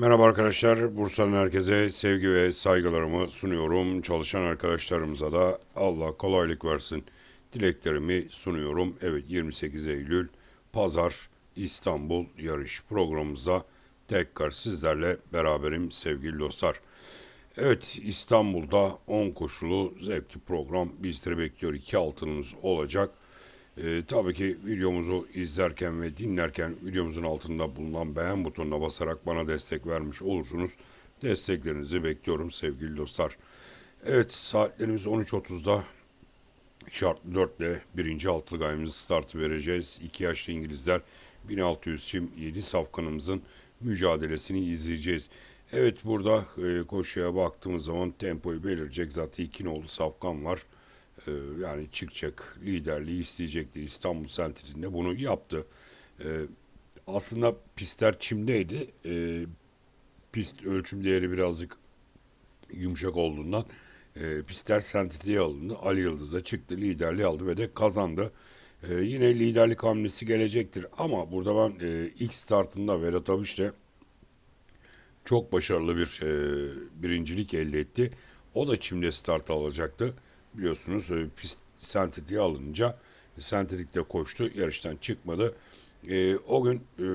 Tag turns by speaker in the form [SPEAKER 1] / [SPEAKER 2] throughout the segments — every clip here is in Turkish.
[SPEAKER 1] Merhaba arkadaşlar. Bursa'nın herkese sevgi ve saygılarımı sunuyorum. Çalışan arkadaşlarımıza da Allah kolaylık versin. Dileklerimi sunuyorum. Evet 28 Eylül Pazar İstanbul yarış programımızda tekrar sizlerle beraberim sevgili dostlar. Evet İstanbul'da 10 koşulu zevkli program bizleri bekliyor. İki altınımız olacak. Ee, tabii ki videomuzu izlerken ve dinlerken videomuzun altında bulunan beğen butonuna basarak bana destek vermiş olursunuz. Desteklerinizi bekliyorum sevgili dostlar. Evet saatlerimiz 13.30'da şartlı 4 ile birinci altılı gayemizi startı vereceğiz. 2 yaşlı İngilizler 1600 çim 7 safkanımızın mücadelesini izleyeceğiz. Evet burada e, koşuya baktığımız zaman tempoyu belirecek zaten iki nolu safkan var. E, yani çıkacak liderliği isteyecektir. İstanbul Sentrik'inde bunu yaptı. E, aslında pistler çimdeydi. E, pist ölçüm değeri birazcık yumuşak olduğundan e, pistler sentetiğe alındı. Ali Yıldız'a çıktı, liderliği aldı ve de kazandı. Yine liderlik hamlesi gelecektir. Ama burada ben e, ilk startında Vedat Abiş'le çok başarılı bir e, birincilik elde etti. O da çimde start alacaktı. Biliyorsunuz e, pist sentetiğe alınca sentetikte koştu. Yarıştan çıkmadı. E, o gün e,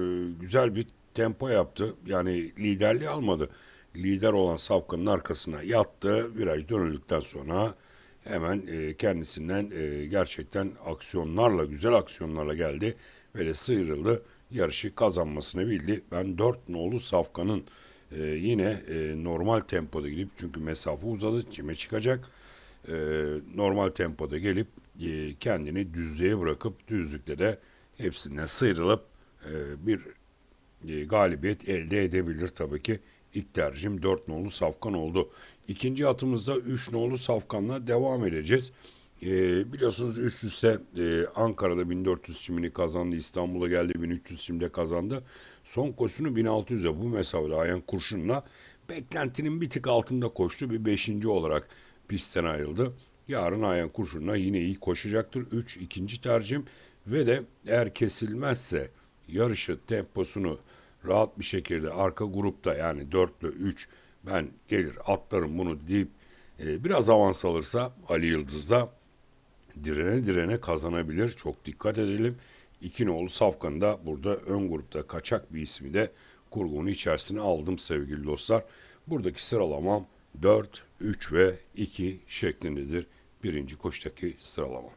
[SPEAKER 1] güzel bir tempo yaptı. Yani liderliği almadı. Lider olan Safkan'ın arkasına yattı. Viraj dönüldükten sonra hemen e, kendisinden e, gerçekten aksiyonlarla, güzel aksiyonlarla geldi ve de sıyrıldı. Yarışı kazanmasını bildi. Ben 4 nolu Safkan'ın e, yine e, normal tempoda gidip çünkü mesafe uzadı, çime çıkacak. E, normal tempoda gelip e, kendini düzlüğe bırakıp düzlükte de hepsinden sıyrılıp e, bir e, galibiyet elde edebilir tabii ki. İlk tercihim 4 nolu Safkan oldu. İkinci atımızda 3 nolu Safkan'la devam edeceğiz. E, biliyorsunuz üst üste e, Ankara'da 1400 çimini kazandı. İstanbul'a geldi 1300 çimde kazandı. Son koşusunu 1600'e bu mesafede Ayan Kurşun'la beklentinin bir tık altında koştu. Bir 5. olarak pistten ayrıldı. Yarın Ayan Kurşun'la yine iyi koşacaktır. 3 ikinci tercihim ve de eğer kesilmezse yarışı temposunu rahat bir şekilde arka grupta yani 4 ile 3 ben gelir atlarım bunu deyip e, biraz avans alırsa Ali Yıldız da direne direne kazanabilir. Çok dikkat edelim. İki nolu Safkan'ı da burada ön grupta kaçak bir ismi de kurgunun içerisine aldım sevgili dostlar. Buradaki sıralamam 4, 3 ve 2 şeklindedir. Birinci koştaki sıralamam.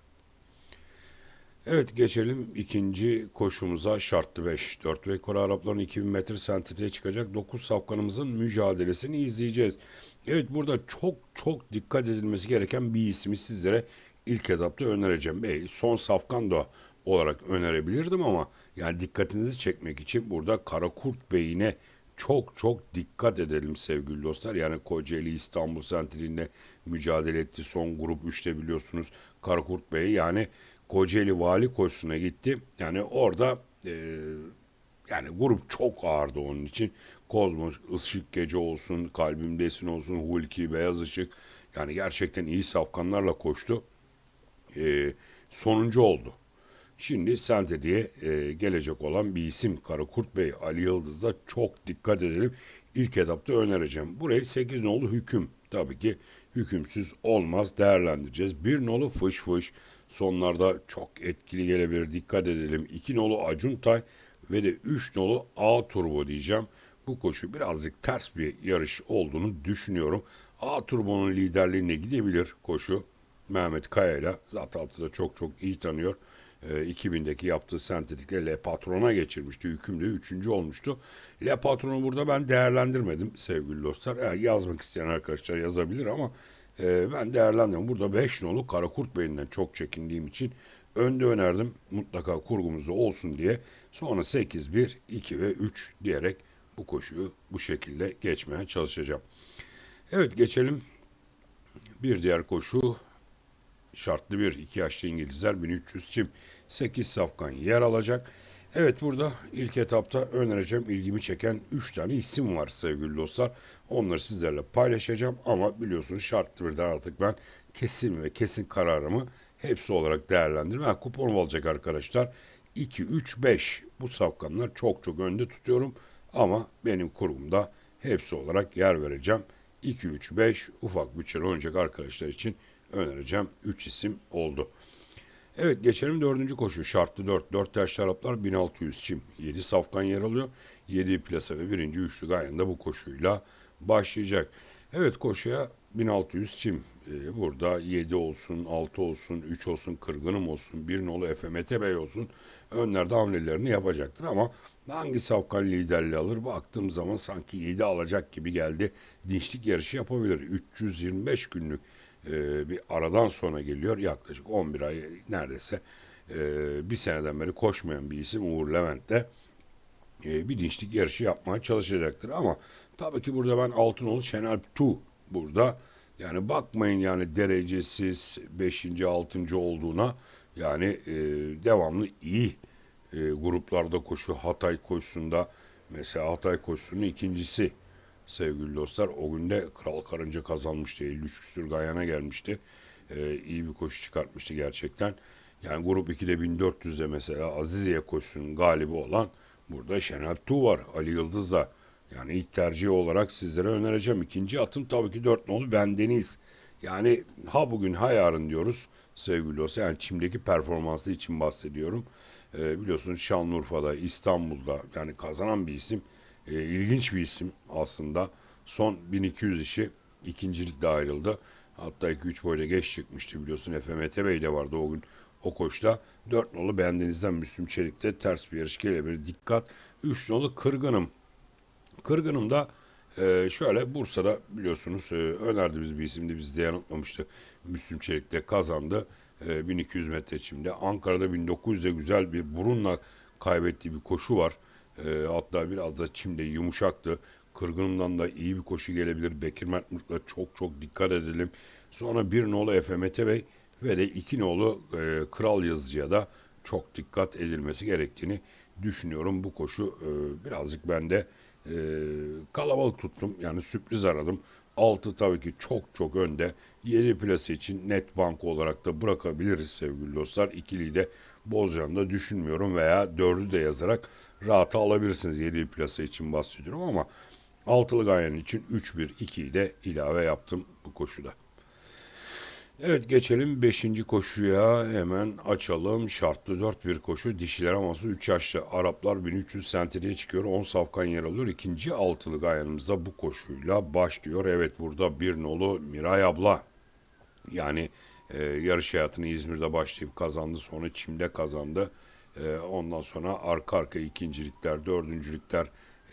[SPEAKER 1] Evet geçelim ikinci koşumuza şartlı 5. 4 ve Kore Arapların 2000 metre sentetiğe çıkacak 9 safkanımızın mücadelesini izleyeceğiz. Evet burada çok çok dikkat edilmesi gereken bir ismi sizlere ilk etapta önereceğim. Bey, son safkan da olarak önerebilirdim ama yani dikkatinizi çekmek için burada Karakurt Bey'ine çok çok dikkat edelim sevgili dostlar. Yani Kocaeli İstanbul Sentri'nde mücadele etti. Son grup 3'te biliyorsunuz Karakurt Bey yani Kocaeli Vali koşusuna gitti. Yani orada e, yani grup çok ağırdı onun için. Kozmos, Işık Gece olsun, Kalbimdesin olsun, Hulki, Beyaz Işık. Yani gerçekten iyi safkanlarla koştu. E, sonuncu oldu. Şimdi Sentedi'ye e, gelecek olan bir isim Karakurt Bey Ali Yıldız'da çok dikkat edelim. İlk etapta önereceğim. Burayı 8 nolu hüküm. Tabii ki hükümsüz olmaz değerlendireceğiz. Bir nolu fış fış sonlarda çok etkili gelebilir. Dikkat edelim. 2 nolu Acuntay ve de 3 nolu A Turbo diyeceğim. Bu koşu birazcık ters bir yarış olduğunu düşünüyorum. A Turbo'nun liderliğine gidebilir koşu. Mehmet Kaya'yla zaten altıda çok çok iyi tanıyor. E, 2000'deki yaptığı sentetikle Le Patron'a geçirmişti. Hükümde üçüncü olmuştu. Le Patron'u burada ben değerlendirmedim sevgili dostlar. E, yazmak isteyen arkadaşlar yazabilir ama e, ben değerlendirdim. Burada 5 nolu Karakurt Bey'inden çok çekindiğim için önde önerdim. Mutlaka kurgumuzda olsun diye. Sonra 8, 1, 2 ve 3 diyerek bu koşuyu bu şekilde geçmeye çalışacağım. Evet geçelim. Bir diğer koşu şartlı bir iki yaşlı İngilizler 1300 çim 8 safkan yer alacak. Evet burada ilk etapta önereceğim ilgimi çeken 3 tane isim var sevgili dostlar. Onları sizlerle paylaşacağım ama biliyorsunuz şartlı birden artık ben kesin ve kesin kararımı hepsi olarak değerlendirme. Ha, kupon olacak arkadaşlar. 2, 3, 5 bu safkanlar çok çok önde tutuyorum ama benim kurumda hepsi olarak yer vereceğim. 2, 3, 5 ufak bütçeli oynayacak arkadaşlar için önereceğim 3 isim oldu. Evet geçelim dördüncü koşu. Şartlı 4. 4 yaşlı Araplar 1600 çim. 7 safkan yer alıyor. 7 plasa ve birinci üçlü gayende bu koşuyla başlayacak. Evet koşuya 1600 çim. Ee, burada 7 olsun, 6 olsun, 3 olsun, kırgınım olsun, bir nolu FMT Bey olsun. Önlerde hamlelerini yapacaktır ama hangi safkan liderliği alır? Baktığım zaman sanki 7 alacak gibi geldi. Dinçlik yarışı yapabilir. 325 günlük e, bir aradan sonra geliyor. Yaklaşık 11 ay neredeyse e, bir seneden beri koşmayan bir isim Uğur Levent de e, bir dinçlik yarışı yapmaya çalışacaktır. Ama tabii ki burada ben Altınoğlu Şenerp Tu burada yani bakmayın yani derecesiz 5. 6. olduğuna yani e, devamlı iyi e, gruplarda koşu Hatay koşusunda mesela Hatay koşusunun ikincisi sevgili dostlar. O günde Kral Karınca kazanmıştı. 53 küsür Gayana gelmişti. Ee, iyi bir koşu çıkartmıştı gerçekten. Yani grup 2'de 1400'de mesela Aziziye koşusunun galibi olan burada Şenel Tu var. Ali Yıldız da. Yani ilk tercih olarak sizlere önereceğim. İkinci atım tabii ki 4 nolu bendeniz. Yani ha bugün ha yarın diyoruz sevgili dostlar. Yani çimdeki performansı için bahsediyorum. Ee, biliyorsunuz Şanlıurfa'da, İstanbul'da yani kazanan bir isim. Ee, ilginç bir isim aslında. Son 1200 işi ikincilikle ayrıldı. Hatta 2-3 boyda geç çıkmıştı biliyorsun. FMT Bey de vardı o gün o koşta. 4 nolu bendenizden Müslüm Çelik'te ters bir yarış gelebilir. Dikkat. 3 nolu Kırgınım. Kırgınım da e, şöyle Bursa'da biliyorsunuz e, önerdi biz bir isimdi bizi de yanıltmamıştı. Müslüm Çelik'te kazandı. E, 1200 metre çimde. Ankara'da 1900'de güzel bir burunla kaybettiği bir koşu var. E, hatta biraz da çimde yumuşaktı. Kırgınım'dan da iyi bir koşu gelebilir. Bekir Mert Mutlu'ya çok çok dikkat edelim. Sonra bir nolu FMT Bey ve de iki nolu e, Kral Yazıcı'ya da çok dikkat edilmesi gerektiğini düşünüyorum. Bu koşu e, birazcık bende e, kalabalık tuttum. Yani sürpriz aradım. 6 tabii ki çok çok önde. 7 plase için net bank olarak da bırakabiliriz sevgili dostlar. İkiliyi de bozacağını düşünmüyorum veya 4'ü de yazarak rahata alabilirsiniz. 7 plase için bahsediyorum ama altılı gayen için 3-1-2'yi de ilave yaptım bu koşuda. Evet geçelim 5. koşuya hemen açalım. Şartlı 4 bir koşu dişiler aması 3 yaşlı Araplar 1300 sentriye çıkıyor. 10 safkan yer alıyor. İkinci altılı gayanımızda bu koşuyla başlıyor. Evet burada bir nolu Miray abla yani e, yarış hayatını İzmir'de başlayıp kazandı. Sonra Çim'de kazandı. E, ondan sonra arka arka ikincilikler, dördüncülükler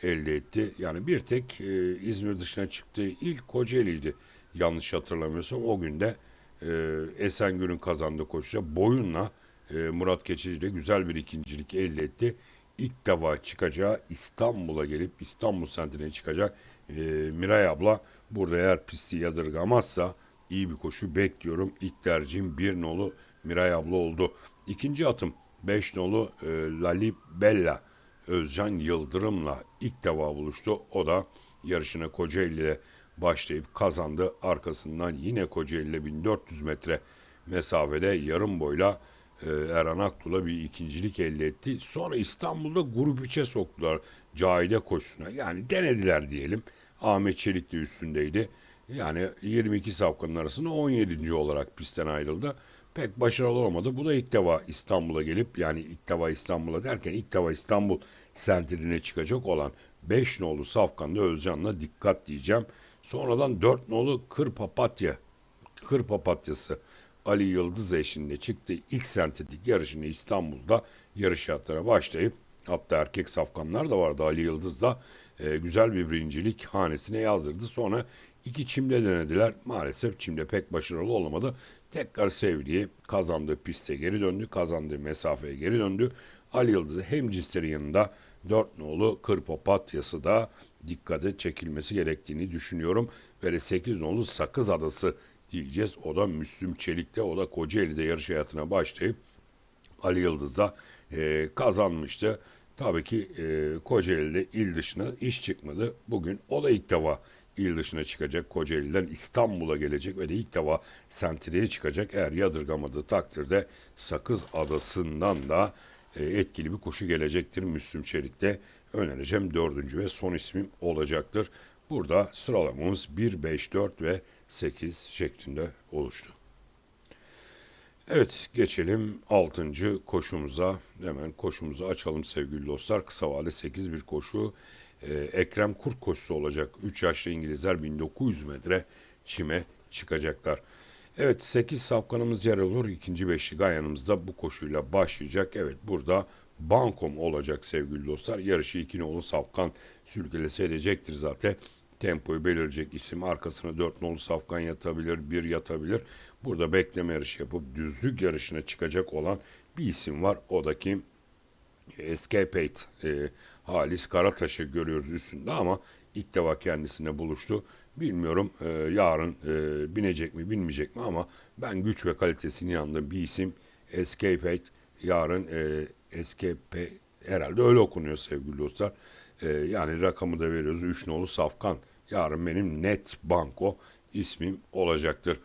[SPEAKER 1] elde etti. Yani bir tek e, İzmir dışına çıktığı ilk Kocaeli'ydi. Yanlış hatırlamıyorsam o günde e, Esengül'ün kazandığı koşuda boyunla e, Murat Keçici ile güzel bir ikincilik elde etti. İlk defa çıkacağı İstanbul'a gelip İstanbul sentine çıkacak e, Miray abla burada eğer pisti yadırgamazsa iyi bir koşu bekliyorum. İlk tercihim bir nolu Miray abla oldu. İkinci atım 5 nolu e, Lali Bella Özcan Yıldırım'la ilk defa buluştu. O da yarışına Kocaeli'de başlayıp kazandı. Arkasından yine Kocaeli'de 1400 metre mesafede yarım boyla e, Erhan Aktu'la bir ikincilik elde etti. Sonra İstanbul'da grup 3'e soktular Cahide koşusuna. Yani denediler diyelim. Ahmet Çelik de üstündeydi. Yani 22 safkanın arasında 17. olarak pistten ayrıldı. Pek başarılı olmadı. Bu da ilk defa İstanbul'a gelip yani ilk defa İstanbul'a derken ilk defa İstanbul sentrine çıkacak olan 5 nolu Safkan'da Özcan'la dikkat diyeceğim. Sonradan 4 nolu Kır Papatya, Kır Papatyası Ali Yıldız eşliğinde çıktı. İlk sentetik yarışını İstanbul'da yarış hayatlara başlayıp hatta erkek safkanlar da vardı Ali Yıldız da e, güzel bir birincilik hanesine yazdırdı. Sonra iki çimde denediler. Maalesef çimde pek başarılı olamadı. Tekrar Sevri'yi kazandığı piste geri döndü. Kazandığı mesafeye geri döndü. Ali Yıldız hem cinsleri yanında 4 nolu kır papatyası da dikkate çekilmesi gerektiğini düşünüyorum. Ve de 8 nolu Sakız Adası diyeceğiz. O da Müslüm Çelik'te, o da Kocaeli'de yarış hayatına başlayıp Ali Yıldız da e, kazanmıştı. Tabii ki e, Kocaeli'de il dışına iş çıkmadı. Bugün o da ilk defa il dışına çıkacak. Kocaeli'den İstanbul'a gelecek ve de ilk defa Sentri'ye çıkacak. Eğer yadırgamadığı takdirde Sakız Adası'ndan da e, etkili bir koşu gelecektir. Müslüm Çelik'te önereceğim dördüncü ve son ismim olacaktır. Burada sıralamamız 1, 5, 4 ve 8 şeklinde oluştu. Evet geçelim 6. koşumuza. Hemen koşumuzu açalım sevgili dostlar. Kısa vade 8 bir koşu. Ee, Ekrem Kurt koşusu olacak. 3 yaşlı İngilizler 1900 metre çime çıkacaklar. Evet 8 safkanımız yer alıyor. İkinci beşli Ganyan'ımız bu koşuyla başlayacak. Evet burada Bankom olacak sevgili dostlar. Yarışı iki nolu safkan sürgülesi edecektir zaten. Tempoyu belirleyecek isim arkasına 4 nolu safkan yatabilir, bir yatabilir. Burada bekleme yarışı yapıp düzlük yarışına çıkacak olan bir isim var. O da kim? Escape e, Halis Karataş'ı görüyoruz üstünde ama ilk defa kendisine buluştu. Bilmiyorum e, yarın e, binecek mi binmeyecek mi ama ben güç ve kalitesini inandığım bir isim Escape yarın e, Escape herhalde öyle okunuyor sevgili dostlar. E, yani rakamı da veriyoruz. 3 nolu Safkan. Yarın benim net banko ismim olacaktır.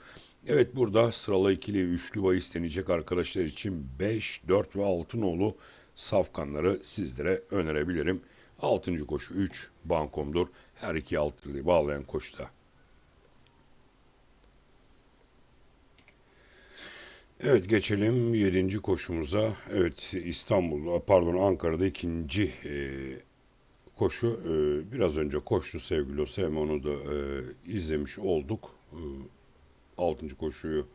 [SPEAKER 1] Evet burada sıralı ikili üçlü bahis deneyecek arkadaşlar için 5, 4 ve 6 nolu safkanları sizlere önerebilirim. 6. koşu 3 bankomdur. Her iki altılıyı bağlayan koşuda. Evet geçelim 7. koşumuza. Evet İstanbul pardon Ankara'da ikinci e, koşu e, biraz önce koştu sevgili. Hem onu da e, izlemiş olduk. E, 6. koşuyu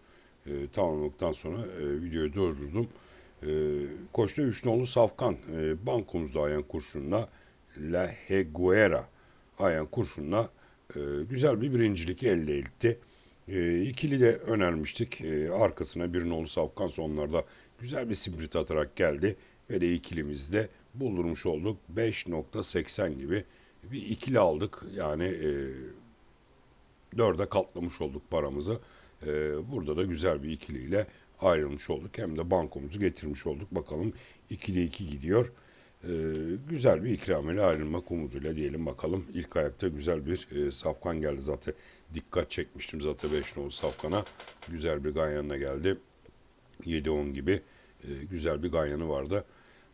[SPEAKER 1] e, tamamladıktan sonra e, videoyu durdurdum. E, koşta 3 nolu Safkan e, bankomuzda ayan kurşunla La Heguera ayan kurşunla güzel bir birincilik elde etti. E, ikili de önermiştik. Arkasına bir nolu Safkan sonlarda güzel bir sprint atarak geldi. Ve de ikilimizde buldurmuş olduk. 5.80 gibi bir ikili aldık. Yani e, dörde katlamış olduk paramızı. E, burada da güzel bir ikiliyle ayrılmış olduk. Hem de bankomuzu getirmiş olduk. Bakalım 2'de 2 gidiyor. Ee, güzel bir ikramiyle ayrılmak umuduyla diyelim bakalım. İlk ayakta güzel bir e, safkan geldi zaten. Dikkat çekmiştim zaten 5 nolu safkana. Güzel bir ganyanına geldi. 7-10 gibi e, güzel bir ganyanı vardı.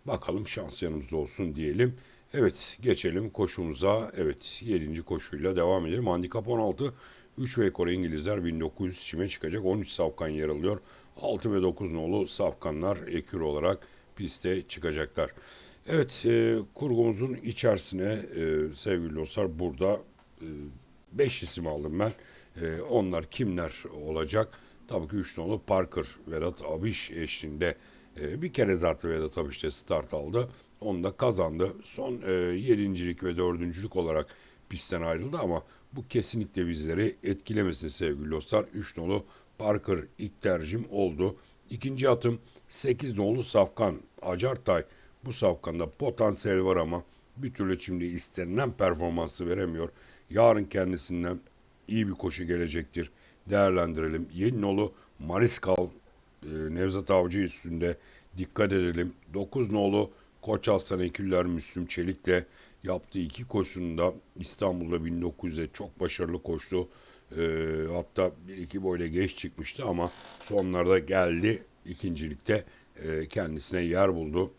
[SPEAKER 1] Bakalım şans yanımızda olsun diyelim. Evet geçelim koşumuza. Evet 7. koşuyla devam edelim. Handikap 16. 3 ve ekor İngilizler 1900 çime çıkacak. 13 safkan yer alıyor. 6 ve 9 nolu safkanlar ekür olarak piste çıkacaklar. Evet e, kurgumuzun içerisine e, sevgili dostlar burada 5 e, isim aldım ben. E, onlar kimler olacak? Tabii ki 3 nolu Parker, Vedat Abiş eşliğinde e, bir kere zaten Vedat Abiş de start aldı. Onu da kazandı. Son e, yedincilik ve dördüncülük olarak pistten ayrıldı ama bu kesinlikle bizleri etkilemesin sevgili dostlar. 3 nolu Parker ilk tercihim oldu. İkinci atım 8 nolu Safkan Acartay. Bu Safkan'da potansiyel var ama bir türlü şimdi istenilen performansı veremiyor. Yarın kendisinden iyi bir koşu gelecektir. Değerlendirelim. Yeni nolu Mariskal Nevzat Avcı üstünde dikkat edelim. 9 nolu Koç Aslan Eküller Müslüm Çelik'le yaptığı iki koşusunda İstanbul'da 1900'e çok başarılı koştu. E, hatta bir iki boyla geç çıkmıştı ama sonlarda geldi ikincilikte e, kendisine yer buldu.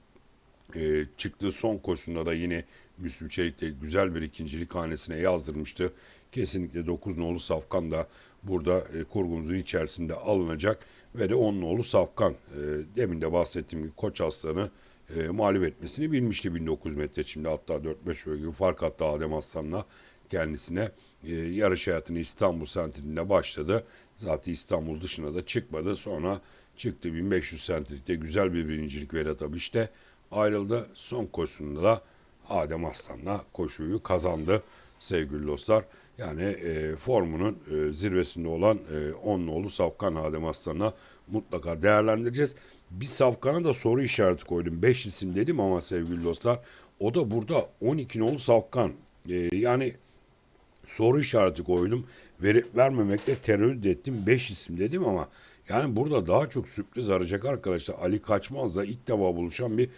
[SPEAKER 1] E, çıktığı son koşusunda da yine Müslüm Çelik de güzel bir ikincilik hanesine yazdırmıştı. Kesinlikle 9 nolu Safkan da burada e, kurgumuzun içerisinde alınacak ve de 10 nolu Safkan e, demin de bahsettiğim gibi Koç Aslan'ı e, mağlup etmesini bilmişti 1900 metre şimdi hatta 4-5 bölge fark attı Adem Aslan'la kendisine e, yarış hayatını İstanbul sentrinde başladı. Zaten İstanbul dışına da çıkmadı. Sonra çıktı 1500 sentrikte güzel bir birincilik Vedat işte ayrıldı. Son koşusunda da Adem Aslan'la koşuyu kazandı sevgili dostlar. Yani e, formunun e, zirvesinde olan e, onlu Safkan Adem Aslan'a mutlaka değerlendireceğiz. Bir Safkan'a da soru işareti koydum. 5 isim dedim ama sevgili dostlar o da burada 12 nolu Safkan. E, yani soru işareti koydum. Verip vermemekte tereddüt ettim. 5 isim dedim ama yani burada daha çok sürpriz arayacak arkadaşlar. Ali Kaçmaz'la ilk defa buluşan bir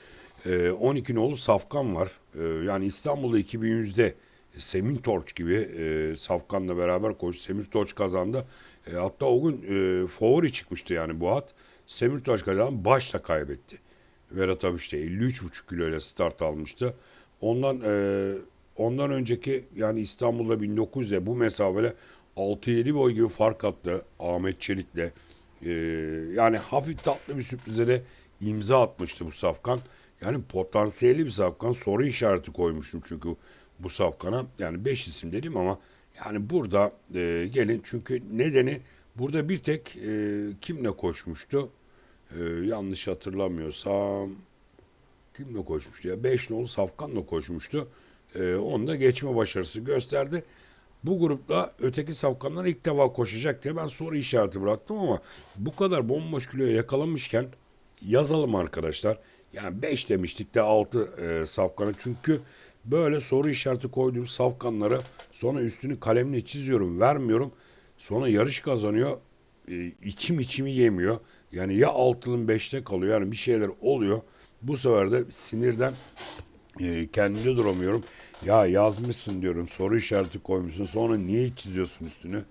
[SPEAKER 1] e, 12 nolu Safkan var. E, yani İstanbul'da 2100'de Semir Torç gibi e, Safkan'la beraber koştu. Semir Torç kazandı. E, hatta o gün e, favori çıkmıştı yani bu at. Semir Torç kazandı. Başta kaybetti. Verat Abiş'te 53,5 kilo ile start almıştı. Ondan e, ondan önceki yani İstanbul'da 1900'de bu mesafede 6-7 boy gibi fark attı Ahmet Çelik'le. Ee, yani hafif tatlı bir sürprize de imza atmıştı bu safkan. Yani potansiyeli bir safkan. Soru işareti koymuştum çünkü bu safkana. Yani 5 isim dedim ama yani burada e, gelin çünkü nedeni burada bir tek e, kimle koşmuştu? E, yanlış hatırlamıyorsam kimle koşmuştu ya? 5 nolu Safkan'la koşmuştu. E, onda geçme başarısı gösterdi. Bu grupla öteki Safkanlar ilk defa koşacak diye ben soru işareti bıraktım ama bu kadar bomboş kiloya yakalamışken yazalım arkadaşlar. Yani 5 demiştik de 6 e, safkanı. Çünkü böyle soru işareti koyduğum safkanları sonra üstünü kalemle çiziyorum, vermiyorum. Sonra yarış kazanıyor. E, içim içimi yemiyor. Yani ya altının 5'te kalıyor yani bir şeyler oluyor. Bu sefer de sinirden e, kendimde duramıyorum. Ya yazmışsın diyorum soru işareti koymuşsun sonra niye çiziyorsun üstünü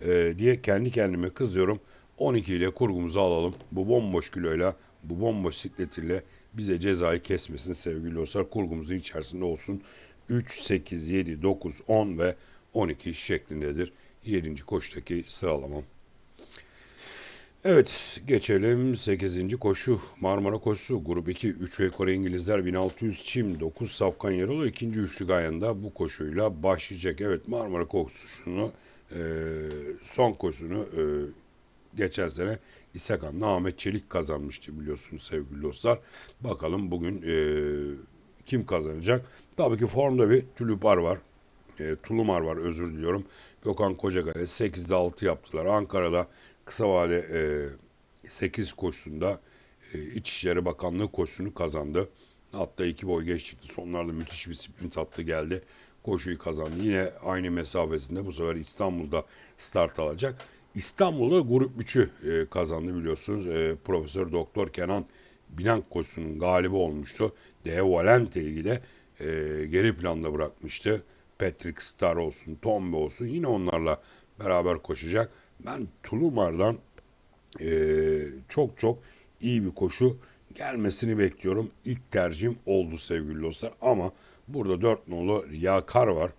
[SPEAKER 1] e, diye kendi kendime kızıyorum. 12 ile kurgumuzu alalım. Bu bomboş kiloyla bu bomboş sikletiyle bize cezayı kesmesin sevgili dostlar. Kurgumuzun içerisinde olsun. 3, 8, 7, 9, 10 ve 12 şeklindedir. 7. koştaki sıralamam. Evet geçelim 8. koşu Marmara koşusu grup 2 3 ve Kore İngilizler 1600 çim 9 safkan yer oluyor. İkinci üçlü gayanda bu koşuyla başlayacak. Evet Marmara koşusunu e, son koşusunu e, geçen sene İsakan'la Ahmet Çelik kazanmıştı biliyorsunuz sevgili dostlar. Bakalım bugün e, kim kazanacak? Tabii ki formda bir Tülüpar var. E, Tulumar var özür diliyorum. Gökhan Kocakaya 8'de 6 yaptılar. Ankara'da kısa vade e, 8 koşusunda e, İçişleri Bakanlığı koşusunu kazandı. Hatta iki boy geç çıktı. Sonlarda müthiş bir sprint attı geldi. Koşuyu kazandı. Yine aynı mesafesinde bu sefer İstanbul'da start alacak. İstanbul'da grup 3'ü e, kazandı biliyorsunuz. E, Profesör Doktor Kenan Bilank koşusunun galibi olmuştu. De Valente'yi de e, geri planda bırakmıştı. Patrick Star olsun, Tombe olsun yine onlarla beraber koşacak. Ben Tulumar'dan çok çok iyi bir koşu gelmesini bekliyorum. İlk tercihim oldu sevgili dostlar. Ama burada 4 nolu Riyakar var.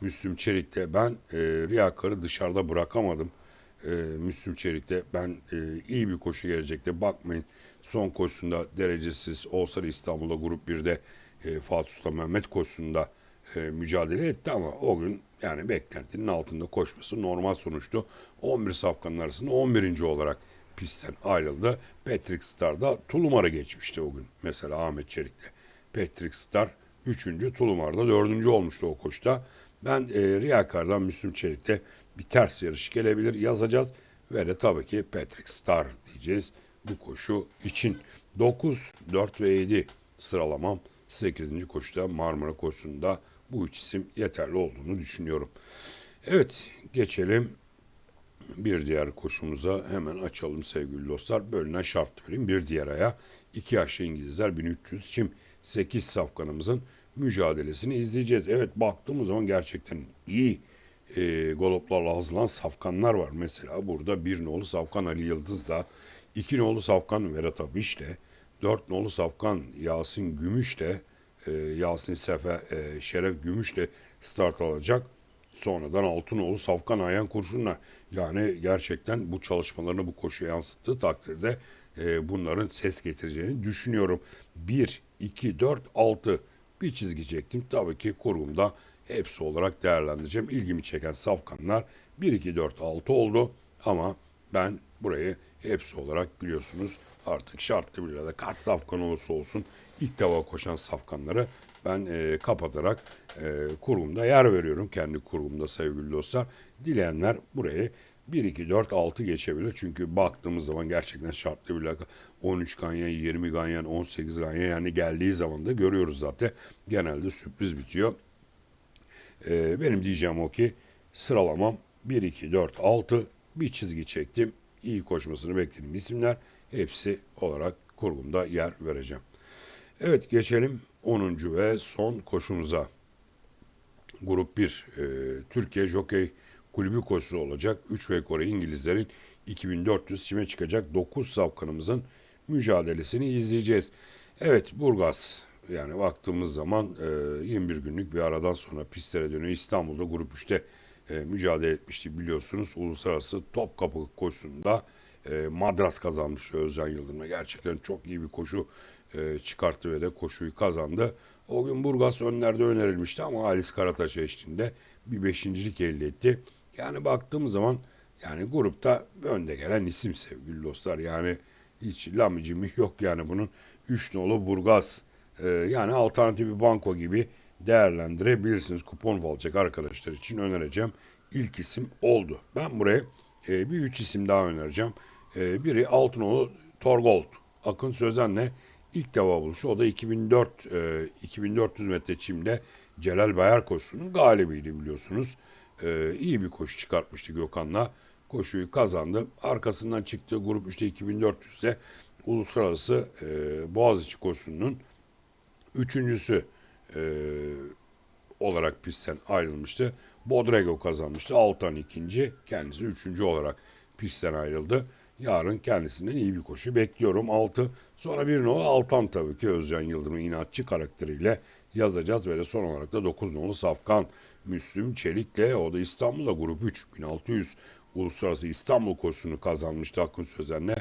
[SPEAKER 1] Müslüm Çelik'te ben e, Riyakar'ı dışarıda bırakamadım. E, Müslüm Çelik'te ben e, iyi bir koşu gelecekte bakmayın. Son koşusunda derecesiz olsa da İstanbul'da grup 1'de e, Fatih Sultan Mehmet koşusunda e, mücadele etti ama o gün yani beklentinin altında koşması normal sonuçtu. 11 safkanın arasında 11. olarak pistten ayrıldı. Patrick Star da Tulumar'a geçmişti o gün. Mesela Ahmet Çelik'le. Patrick Star 3. Tulumar'da 4. olmuştu o koşta. Ben e, Riyakar'dan Müslüm Çelik'te bir ters yarış gelebilir yazacağız. Ve de tabii ki Patrick Star diyeceğiz bu koşu için. 9, 4 ve 7 sıralamam 8. koşuda Marmara koşusunda bu üç isim yeterli olduğunu düşünüyorum. Evet geçelim bir diğer koşumuza hemen açalım sevgili dostlar. Bölünen şart vereyim. Bir diğer aya iki yaşlı İngilizler 1300 çim 8 safkanımızın mücadelesini izleyeceğiz. Evet baktığımız zaman gerçekten iyi e, goloplarla hazırlanan safkanlar var. Mesela burada bir nolu safkan Ali Yıldız da, iki nolu safkan Vedat Abiş de, dört nolu safkan Yasin Gümüş de, e, Yasin Sefer, e, Şeref Gümüş de start alacak. Sonradan Altınoğlu Safkan Ayan Kurşun'la yani gerçekten bu çalışmalarını bu koşuya yansıttığı takdirde e, bunların ses getireceğini düşünüyorum. 1, 2, 4, 6 bir çizgi çektim. Tabii ki kurgumda hepsi olarak değerlendireceğim. İlgimi çeken safkanlar 1, 2, 4, 6 oldu ama ben burayı hepsi olarak biliyorsunuz artık şartlı bir de kaç safkan olursa olsun ilk defa koşan safkanları ben e, kapatarak e, kurgumda yer veriyorum. Kendi kurgumda sevgili dostlar. Dileyenler burayı 1, 2, 4, 6 geçebilir. Çünkü baktığımız zaman gerçekten şartlı bir laka 13 ganyan, 20 ganyan, 18 ganyan yani geldiği zaman da görüyoruz zaten. Genelde sürpriz bitiyor. E, benim diyeceğim o ki sıralamam 1, 2, 4, 6 bir çizgi çektim. İyi koşmasını beklediğim isimler hepsi olarak kurgumda yer vereceğim. Evet geçelim 10. ve son koşumuza. Grup 1 e, Türkiye Jockey Kulübü koşusu olacak. 3 ve İngilizlerin 2400 çime çıkacak 9 safkanımızın mücadelesini izleyeceğiz. Evet Burgaz Yani baktığımız zaman e, 21 günlük bir aradan sonra pistlere dönüyor. İstanbul'da Grup 3'te e, mücadele etmişti biliyorsunuz. Uluslararası Topkapı koşusunda e, madras kazanmış Özcan Yıldırım'a. Gerçekten çok iyi bir koşu e, çıkarttı ve de koşuyu kazandı. O gün Burgaz önlerde önerilmişti ama Halis Karataş eşliğinde bir beşincilik elde etti. Yani baktığımız zaman yani grupta önde gelen isim sevgili dostlar. Yani hiç lamicimi yok yani bunun 3 nolu Burgaz e, yani alternatif bir banko gibi değerlendirebilirsiniz. Kupon alacak arkadaşlar için önereceğim. ilk isim oldu. Ben buraya e, bir üç isim daha önereceğim. E, biri Altınoğlu Torgold. Akın Sözen'le ilk defa buluşu. O da 2004 e, 2400 metre çimde Celal Bayar koşusunun galibiydi biliyorsunuz. E, iyi bir koşu çıkartmıştı Gökhan'la. Koşuyu kazandı. Arkasından çıktığı grup 3'te 2400'de uluslararası e, Boğaziçi koşusunun üçüncüsü e, olarak pistten ayrılmıştı. Bodrego kazanmıştı. Altan ikinci, kendisi üçüncü olarak pistten ayrıldı. Yarın kendisinden iyi bir koşu bekliyorum. Altı. Sonra bir nolu Altan tabii ki Özcan Yıldırım'ın inatçı karakteriyle yazacağız. Ve de son olarak da 9 nolu Safkan Müslüm Çelik'le o da İstanbul'da grup 3 1600 Uluslararası İstanbul koşusunu kazanmıştı Akın Sözen'le.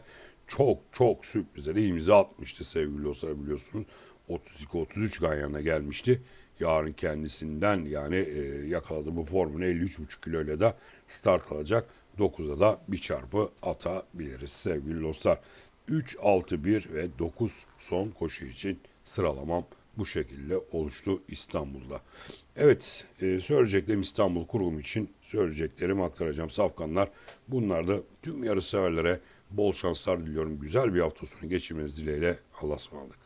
[SPEAKER 1] Çok çok sürprizlere imza atmıştı sevgili dostlar biliyorsunuz. 32-33 Ganyan'a gelmişti. Yarın kendisinden yani e, yakaladığı bu formunu 53,5 kiloyla da start alacak. 9'a da bir çarpı atabiliriz sevgili dostlar. 3, 6, 1 ve 9 son koşu için sıralamam bu şekilde oluştu İstanbul'da. Evet e, söyleyeceklerim İstanbul kurulum için söyleyeceklerimi aktaracağım. Safkanlar bunlar da tüm yarış severlere bol şanslar diliyorum. Güzel bir hafta sonu geçirmeniz dileğiyle Allah'a ısmarladık.